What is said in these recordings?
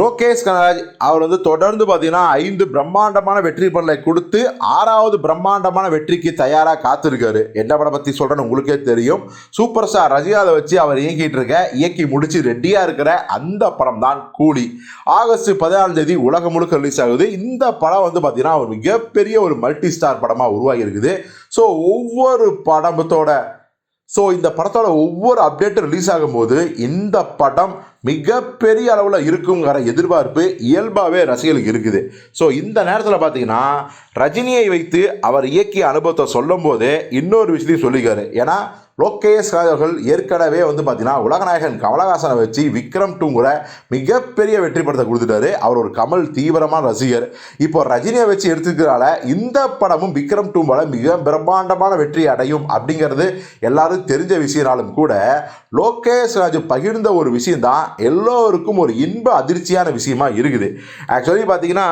லோகேஷ் கனராஜ் அவர் வந்து தொடர்ந்து பார்த்தீங்கன்னா ஐந்து பிரம்மாண்டமான வெற்றி படலை கொடுத்து ஆறாவது பிரம்மாண்டமான வெற்றிக்கு தயாராக காத்திருக்காரு. என்ன படம் பற்றி சொல்கிறேன்னு உங்களுக்கே தெரியும். சூப்பர் ஸ்டார் ரஜினிகாதை வச்சு அவர் இயக்கிட்டு இருக்க இயக்கி முடிச்சு ரெடியாக இருக்கிற அந்த படம் தான் கூலி. ஆகஸ்ட் பதினாலாம் தேதி உலகம் முழுக்க ரிலீஸ் ஆகுது. இந்த படம் வந்து பார்த்தீங்கன்னா ஒரு மிகப்பெரிய ஒரு மல்டி ஸ்டார் படமாக உருவாகி இருக்குது. ஸோ ஒவ்வொரு படத்தோட ஸோ இந்த படத்தோட ஒவ்வொரு அப்டேட்டும் ரிலீஸ் ஆகும்போது இந்த படம் மிகப்பெரிய அளவில் இருக்குங்கிற எதிர்பார்ப்பு இயல்பாகவே ரசிகர்களுக்கு இருக்குது. ஸோ இந்த நேரத்தில் பார்த்தீங்கன்னா ரஜினியை வைத்து அவர் இயக்கிய அனுபவத்தை சொல்லும் போதே இன்னொரு விஷயத்தையும் சொல்லிக்காரு ஏன்னா லோகேஷ் ராஜ் அவர்கள் ஏற்கனவே வந்து பார்த்தீங்கன்னா உலகநாயகன் கமலஹாசனை வச்சு விக்ரம் டூங்கிற மிகப்பெரிய வெற்றி படத்தை கொடுத்துட்டாரு. அவர் ஒரு கமல் தீவிரமான ரசிகர். இப்போ ரஜினியை வச்சு எடுத்துக்கிறனால இந்த படமும் விக்ரம் டூ போல மிக பிரம்மாண்டமான வெற்றி அடையும் அப்படிங்கிறது எல்லாரும் தெரிஞ்ச விஷயம்னாலும் கூட லோகேஷ் ராஜ் பகிர்ந்த ஒரு விஷயம்தான் எல்லோருக்கும் ஒரு இன்ப அதிர்ச்சியான விஷயமா இருக்குது. ஆக்சுவலி பார்த்தீங்கன்னா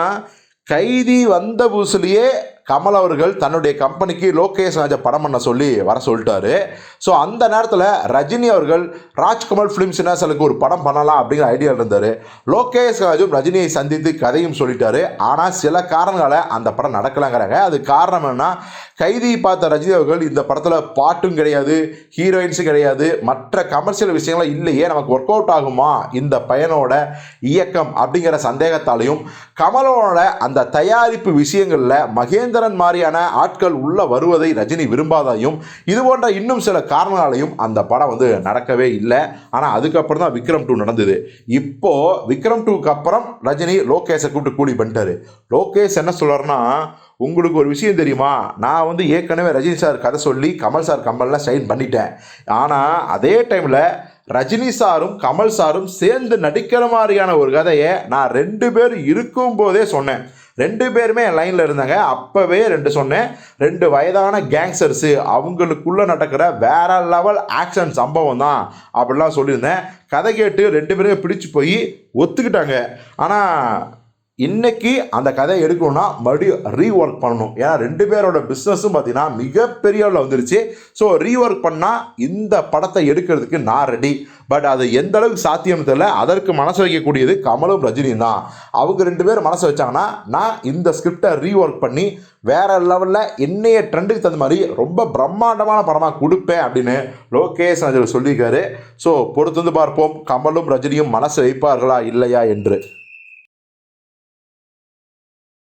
கைதி வந்த புதுசுலேயே கமல் அவர்கள் தன்னுடைய கம்பெனிக்கு லோகேஷ் ராஜை படம் பண்ண சொல்லி வர சொல்லிட்டாரு. ஸோ அந்த நேரத்தில் ரஜினி அவர்கள் ராஜ்கமல் ஃபிலிம் சினாசலுக்கு ஒரு படம் பண்ணலாம் அப்படிங்கிற ஐடியா இருந்தார். லோகேஷ் ராஜும் ரஜினியை சந்தித்து கதையும் சொல்லிட்டாரு. ஆனால் சில காரணங்களால் அந்த படம் நடக்கலாங்கிறாங்க. அது காரணம் என்னன்னா கைதி பார்த்த ரஜினி அவர்கள் இந்த படத்தில் பாட்டும் கிடையாது ஹீரோயின்ஸும் கிடையாது. மற்ற கமர்ஷியல் விஷயங்களும் இல்லையே நமக்கு ஒர்க் அவுட் ஆகுமா? இந்த பையனோட இயக்கம் அப்படிங்கிற சந்தேகத்தாலையும் கமலோட அந்த தயாரிப்பு விஷயங்களில் மகேந்திர மகேந்திரன் மாதிரியான ஆட்கள் உள்ள வருவதை ரஜினி விரும்பாதையும் இது போன்ற இன்னும் சில காரணங்களாலையும் அந்த படம் வந்து நடக்கவே இல்லை. ஆனால் அதுக்கப்புறம் தான் விக்ரம் டூ நடந்தது. இப்போ விக்ரம் டூக்கு அப்புறம் ரஜினி லோகேஷை கூப்பிட்டு கூலி பண்ணிட்டாரு. லோகேஷ் என்ன சொல்றாருன்னா உங்களுக்கு ஒரு விஷயம் தெரியுமா? நான் வந்து ஏற்கனவே ரஜினி சார் கதை சொல்லி கமல் சார் கமல்லாம் சைன் பண்ணிட்டேன். ஆனால் அதே டைமில் ரஜினி சாரும் கமல் சாரும் சேர்ந்து நடிக்கிற மாதிரியான ஒரு கதையை நான் ரெண்டு பேர் இருக்கும்போதே சொன்னேன். ரெண்டு பேருமே என் லைனில் இருந்தாங்க. அப்போவே ரெண்டு சொன்னேன். ரெண்டு வயதான கேங்ஸ்டர்ஸு அவங்களுக்குள்ளே நடக்கிற வேற லெவல் ஆக்ஷன் சம்பவம் தான் அப்படிலாம் சொல்லியிருந்தேன். கதை கேட்டு ரெண்டு பேருமே பிடிச்சி போய் ஒத்துக்கிட்டாங்க. ஆனால் இன்னைக்கு அந்த கதையை எடுக்கணும்னா மறுபடியும் ரீஒர்க் பண்ணணும். ஏன்னா ரெண்டு பேரோட பிஸ்னஸும் பார்த்தீங்கன்னா மிகப்பெரிய அளவில் வந்துருச்சு. ஸோ ரீஒர்க் பண்ணால் இந்த படத்தை எடுக்கிறதுக்கு நான் ரெடி பட் அது எந்த அளவுக்கு சாத்தியம் தெரியல. அதற்கு மனசு வைக்கக்கூடியது கமலும் ரஜினியும் தான். அவங்க ரெண்டு பேரும் மனசு வச்சாங்கன்னா நான் இந்த ஸ்கிரிப்டை ரீஒர்க் பண்ணி வேற லெவலில் என்னைய ட்ரெண்டுக்கு தகுந்த மாதிரி ரொம்ப பிரம்மாண்டமான படமாக கொடுப்பேன் அப்படின்னு லோகேஷ் அதில் சொல்லியிருக்காரு. ஸோ பொறுத்து வந்து பார்ப்போம். கமலும் ரஜினியும் மனசு வைப்பார்களா இல்லையா என்று.